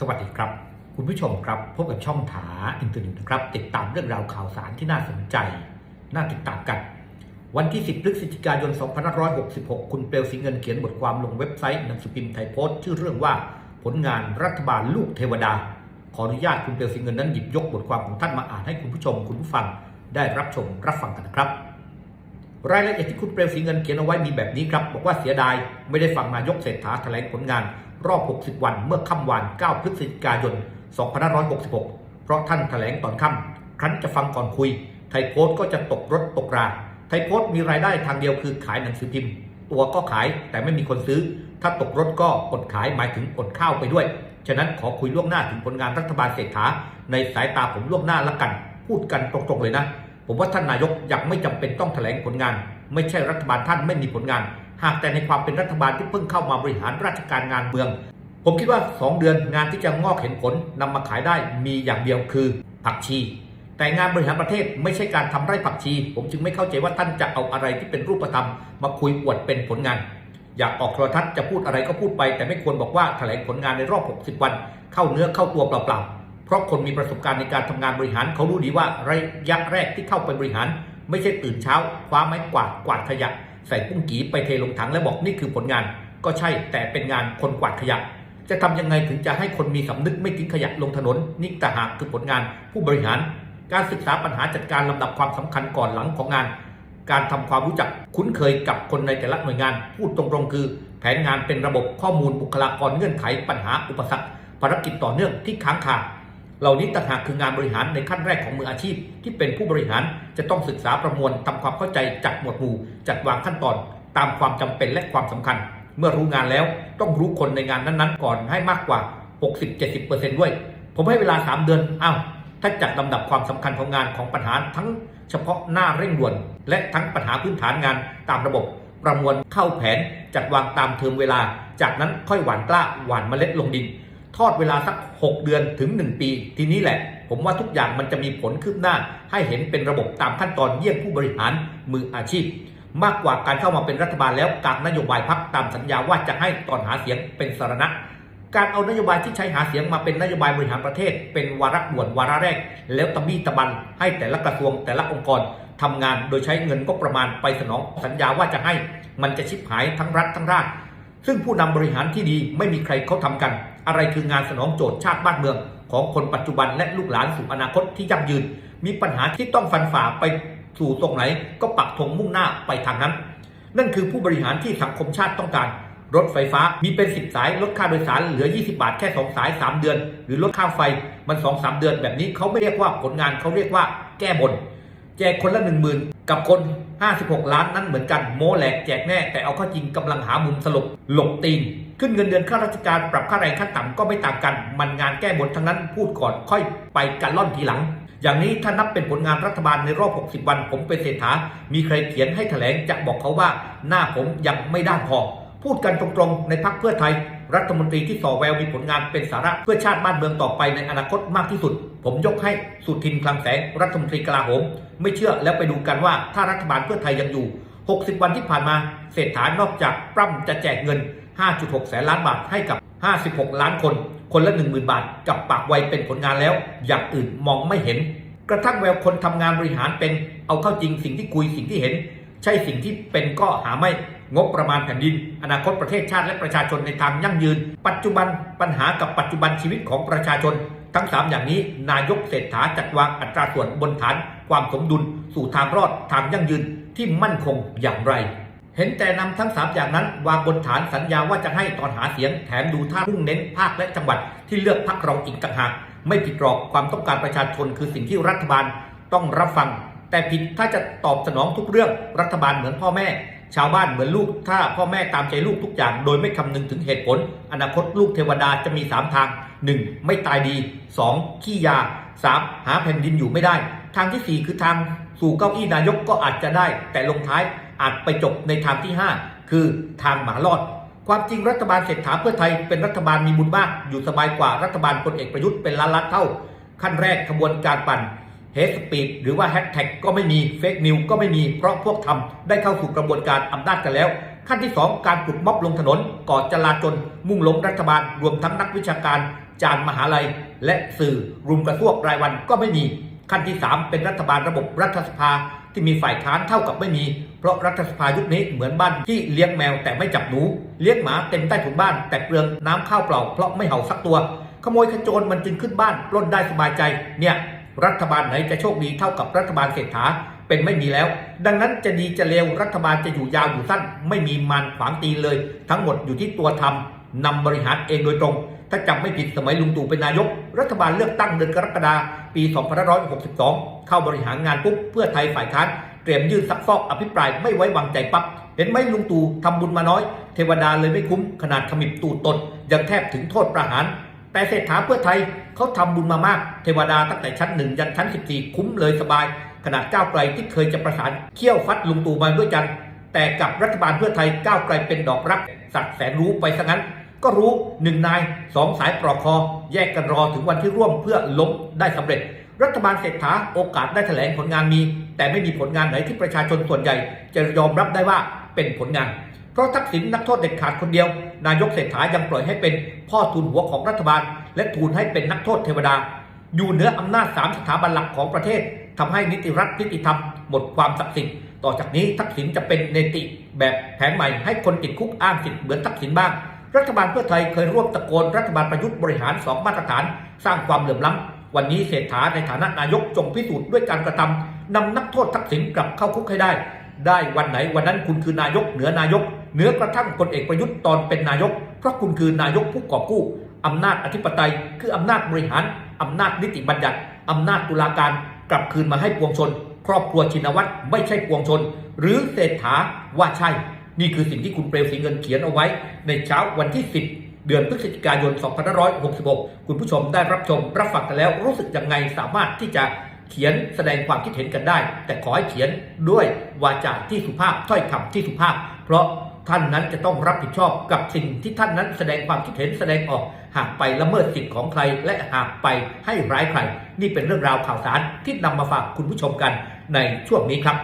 สวัสดีครับ คุณผู้ชมครับ พบกับช่องถาอินเตอร์เน็ตนะครับ ติดตามเรื่องราวข่าวสารที่น่าสนใจ น่าติดตามกัน วันที่ 10 พฤศจิกายน 2566 คุณเปลวสิงเงินเขียนบทความลงเว็บไซต์หนังสือพิมพ์ไทยโพสต์ชื่อเรื่องว่าผลงานรัฐบาลลูกเทวดา ขออนุญาตคุณเปลวสิงเงินนั้นหยิบยกบทความของท่านมาอ่านให้คุณผู้ชม คุณผู้ฟังได้รับชมรับฟังกันนะครับ รายละเอียดที่คุณเปรมศรีเงินเขียนเอาไว้มีแบบนี้ครับ บอกว่าเสียดายไม่ได้ฟังนายกเศรษฐาแถลงผลงาน รอบ 60 วันเมื่อค่ำวาน9 พฤศจิกายน 2566 เพราะท่านแถลงตอนค่ำครั้นจะฟังก่อนคุย ไทยโพสต์ก็จะตกรถตกรา ไทยโพสต์มีรายได้ทางเดียวคือขายหนังสือพิมพ์ ตัวก็ขายแต่ไม่มีคนซื้อ ถ้าตกรถก็อดขายหมายถึงอดข้าวไปด้วย ฉะนั้นขอคุยล่วงหน้าถึงผลงานรัฐบาลเศรษฐาในสายตาผมล่วงหน้าละกัน พูดกันตรงๆเลยนะ ผมว่าท่านนายกยังไม่จำเป็นต้องแถลงผลงาน ไม่ใช่รัฐบาลท่านไม่มีผลงาน หากแต่ในความเป็นรัฐบาลที่เพิ่งเข้ามาบริหารราชการงานเมือง ผมคิดว่า 2 เดือนงานที่จะงอกเห็นผลนำมาขายได้มีอย่างเดียวคือผักชี แต่งานบริหารประเทศไม่ใช่การทำไร่ผักชี ผมจึงไม่เข้าใจว่าท่านจะเอาอะไรที่เป็นรูปธรรม มาคุยอวดเป็นผลงานอยากออกโทรทัศน์จะพูดอะไรก็พูดไป แต่ไม่ควรบอกว่าแถลงผลงานในรอบ 60 วัน เข้าเนื้อเข้าตัวเปล่าๆ เพราะคนมีประสบการณ์ในการทำงานบริหาร เขารู้ดีว่าระยะแรกที่เข้าไปบริหาร ไม่ใช่ตื่นเช้าคว้าไม้กวาดกวาดขยะ ใส่ปุ้งกีไปเทลงถังแล้วบอกนี่คือผลงาน ก็ใช่แต่เป็นงานคนกวาดขยะ จะทำยังไงถึงจะให้คนมีสำนึกไม่ทิ้งขยะลงถนนนี่ต่หากคือผลงานผู้บริหาร การศึกษาปัญหาจัดการลำดับความสำคัญก่อนหลังของงาน การทำความรู้จักคุ้นเคยกับคนในแต่ละหน่วยงาน พูดตรงๆคือ แผนงานเป็นระบบข้อมูลบุคลากรเงื่อนไขปัญหาอุปสรรคภารกิจต่อเนื่องที่ค้างคา เหล่านี้ต่างหากคืองานบริหารในขั้นแรกของมืออาชีพ ที่เป็นผู้บริหารจะต้องศึกษาประมวลทำความเข้าใจจัดหมวดหมู่ จัดวางขั้นตอน ตามความจำเป็นและความสำคัญ เมื่อรู้งานแล้วต้องรู้คนในงานนั้นๆ ก่อนให้มากกว่า 60-70%ด้วย ผมให้เวลา 3 เดือนอ้าวถ้าจัดลำดับความสำคัญของงานของปัญหาทั้งเฉพาะหน้าเร่งด่วน และทั้งปัญหาพื้นฐานงานตามระบบ ประมวลเข้าแผนจัดวางตามเทอมเวลา จากนั้นค่อยหว่านกล้าหว่านเมล็ดลงดิน ทอดเวลาสัก 6 เดือนถึง 1 ปี ทีนี้แหละ ผมว่าทุกอย่างมันจะมีผลคืบหน้า ให้เห็นเป็นระบบตามขั้นตอนเยี่ยมผู้บริหารมืออาชีพ มากกว่าการเข้ามาเป็นรัฐบาลแล้วกางนโยบายพักตามสัญญาว่าจะให้ตอนหาเสียงเป็นสารณะการเอานโยบายที่ใช้หาเสียงมาเป็นนโยบายบริหารประเทศ เป็นวาระด่วนวาระแรก แล้วตะบี้ตะบันให้แต่ละกระทรวงแต่ละองค์กรทำงานโดยใช้เงินก็ประมาณไปสนองสัญญาว่าจะให้ มันจะชิบหายทั้งรัฐทั้งราชซึ่งผู้นำบริหารที่ดีไม่มีใครเขาทำกัน อะไรคืองานสนองโจทย์ชาติบ้านเมือง ของคนปัจจุบันและลูกหลานสู่อนาคตที่ยั่งยืน มีปัญหาที่ต้องฟันฝ่าไปสู่ตรงไหน ก็ปักธงมุ่งหน้าไปทางนั้น นั่นคือผู้บริหารที่สังคมชาติต้องการรถไฟฟ้ามีเป็น 10 สายลดค่าโดยสารเหลือ 20 บาทแค่ 2 สาย 3 เดือน หรือลดค่าไฟมัน 2 3 เดือนแบบนี้เขาไม่เรียกว่าผลงานเขาเรียกว่าแก้บน แจกคนละ1 0,000กับคน 56 ล้านนั้นเหมือนกันโมแหลกแจกแน่ แต่เอาข้าจริงกำลังหามุมสลบหลบตีน ขึ้นเงินเดือนข้าราชการปรับค่าแรงขั้นต่ำก็ไม่ต่างกัน มันงานแก้บนทั้งนั้นพูดก่อนค่อยไปกันล่อนทีหลัง อย่างนี้ถ้านับเป็นผลงานรัฐบาลในรอบ 60 วัน ผมเป็นเศรษฐามีใครเขียนให้แถลงจะบอกเขาว่า หน้าผมยังไม่ด้านพอ พูดกันตรงๆ ในพักเพื่อไทย รัฐมนตรีที่ส่อแววมีผลงานเป็นสาระเพื่อชาติบ้านเมืองต่อไปในอนาคตมากที่สุด ผมยกให้สุทินคลังแสงรัฐมนตรีกลาโหม ไม่เชื่อแล้วไปดูกันว่าถ้ารัฐบาลเพื่อไทยยังอยู่ 60 วันที่ผ่านมาเศรษฐานอกจากปล้ำจะแจกเงิน 5.6 แสนล้านบาทให้กับ 56 ล้านคน คนละ 10,000 บาท กับปากไวเป็นผลงานแล้ว อย่างอื่นมองไม่เห็น กระทั่งแววคนทำงานบริหารเป็น เอาเข้าจริงสิ่งที่คุยสิ่งที่เห็น ใช่สิ่งที่เป็นก็หาไม่ งบประมาณแผ่นดิน อนาคตประเทศชาติและประชาชนในทางยั่งยืน ปัจจุบันปัญหากับปัจจุบันชีวิตของประชาชน ทั้ง 3 อย่างนี้นายกเศรษฐาจัดวางอัตราส่วนบนฐาน ความสมดุล สู่ทางรอดทางยั่งยืนที่มั่นคงอย่างไร เห็นแต่นำทั้ง 3 อย่างนั้น วางบนฐานสัญญาว่าจะให้ตอนหาเสียงแถมดูท่ามุ่งเน้นภาคและจังหวัดที่เลือกพักเราอีกต่างหากไม่ผิดหรอกความต้องการประชาชนคือสิ่งที่รัฐบาลต้องรับฟัง แต่ผิดถ้าจะตอบสนองทุกเรื่องรัฐบาลเหมือนพ่อแม่ ชาวบ้านเหมือนลูกถ้าพ่อแม่ตามใจลูกทุกอย่าง โดยไม่คำนึงถึงเหตุผล อนาคตลูกเทวดาจะมี 3 ทาง 1. ไม่ตายดี 2. ขี้ยา 3. หาแผ่นดินอยู่ไม่ได้ ทางทีสี่ 4 คือทางสู่เก้าอี้นายกก็อาจจะได้ แต่ลงท้ายอาจไปจบในทางที่ 5 คือทางหมารอด ความจริงรัฐบาลเศรษฐาเพื่อไทยเป็นรัฐบาลมีบุญมาก อยู่สบายกว่ารัฐบาลพลเอกประยุทธ์เป็นล้านล้านเท่า ขั้นแรกขบวนการปั่น เฮสปีดหรือว่าแฮชแท็กก็ไม่มีเฟกนิวก็ไม่มี เพราะพวกทำได้เข้าสู่กระบวนการอำนาจกันแล้ว ขั้นที่ 2 การปลุกม็อบลงถนนก่อจลาจลมุ่งล้มรัฐบาล รวมทั้งนักวิชาการ จารย์มหาลัย และสื่อรุมกระซวกรายวันก็ไม่มี ขั้นที่ 3 เป็นรัฐบาลระบบรัฐสภาที่มีฝ่ายค้านเท่ากับไม่มี เพราะรัฐสภายุคนี้เหมือนบ้านที่เลี้ยงแมวแต่ไม่จับหนู เลี้ยงหมาเต็มใต้ถุนบ้าน แต่เปลืองน้ำข้าวเปล่าเพราะไม่เห่าสักตัว ขโมยขโจรมันจึงขึ้นบ้านปล้นได้สบายใจเนี่ย รัฐบาลไหนจะโชคดีเท่ากับรัฐบาลเศรษฐาเป็นไม่มีแล้ว ดังนั้นจะดีจะเลวรัฐบาลจะอยู่ยาวอยู่สั้น ไม่มีมันขวางตีเลย ทั้งหมดอยู่ที่ตัวทำนำบริหารเองโดยตรง ถ้าจำไม่ผิดสมัยลุงตู่เป็นนายก รัฐบาลเลือกตั้งเดือนกรกฎาปี 2562 เข้าบริหารงานปุ๊บเพื่อไทยฝ่ายค้านเตรียมยื่นซักฟอกอภิปรายไม่ไว้วางใจปั๊บเห็นไหมลุงตู่ทำบุญมาน้อย เทวดาเลยไม่คุ้มขนาดขมิบตู่ตนยังแทบถึงโทษประหาร แต่เศรษฐาเพื่อไทยเขาทำบุญมามาก เทวดาตั้งแต่ชั้นหนึ่งยันชั้น 14 คุ้มเลยสบาย ขนาดก้าวไกลที่เคยจะประสานเขี้ยวฟัดลุงตู่มาด้วยกัน แต่กับรัฐบาลเพื่อไทยก้าวไกลเป็นดอกรัก สักแสนรู้ไปซะงั้น ก็รู้หนึ่งนายสองสายปลอกคอ แยกกันรอถึงวันที่ร่วมเพื่อล้มได้สำเร็จ รัฐบาลเศรษฐาโอกาสได้แถลงผลงานมี แต่ไม่มีผลงานไหนที่ประชาชนส่วนใหญ่ จะยอมรับได้ว่าเป็นผลงาน ราะทักษิณนักโทษเด็ดขาดคนเดียว นายกเศรษฐายังปล่อยให้เป็นพ่อทุนหัวของรัฐบาล และทูลให้เป็นนักโทษเทวดา อยู่เหนืออำนาจสามสถาบันหลักของประเทศทำให้นิติรัฐนิติธรรม หมดความศักดิ์สิทธิ์ต่อจากนี้ทักษิณจะเป็นเนติแบบแผนใหม่ให้คนติดคุกอ้างสิทธิ์เหมือนทักษิณบ้าง รัฐบาลเพื่อไทยเคยร่วมตะโกนรัฐบาลประยุทธ์บริหารสองมาตรฐาน สร้างความเหลื่อมล้ำวันนี้เศรษฐาในฐานะนายกจงพิสูจน์ด้วยการกระทำนำนักโทษทักษิณกลับเข้าคุกให้ได้ ได้วันไหนวันนั้นคุณคือนายกเหนือนายก เหนือกระทั่งพลเอกประยุทธ์ตอนเป็นนายก เพราะคุณคือนายกผู้กอบกู้อำนาจอธิปไตย คืออำนาจบริหารอำนาจนิติบัญญัติอำนาจตุลาการกลับคืนมาให้ปวงชน ครอบครัวชินวัตรไม่ใช่ปวงชน หรือเศรษฐาว่าใช่ นี่คือสิ่งที่คุณเปลวสีเงินเขียนเอาไว้ ในเช้าวันที่ 10 เดือนพฤศจิกายน 2566 คุณผู้ชมได้รับชมรับฟังกันแล้วรู้สึกยังไงสามารถที่จะเขียนแสดงความคิดเห็นกันได้ แต่ขอให้เขียนด้วยวาจาที่สุภาพถ้อยคำที่สุภาพ เพราะ ท่านนั้นจะต้องรับผิดชอบกับสิ่งที่ท่านนั้นแสดงความคิดเห็นแสดงออก หากไปละเมิดสิทธิ์ของใคร และหากไปให้ร้ายใคร นี่เป็นเรื่องราวข่าวสารที่นำมาฝากคุณผู้ชมกันในช่วงนี้ครับ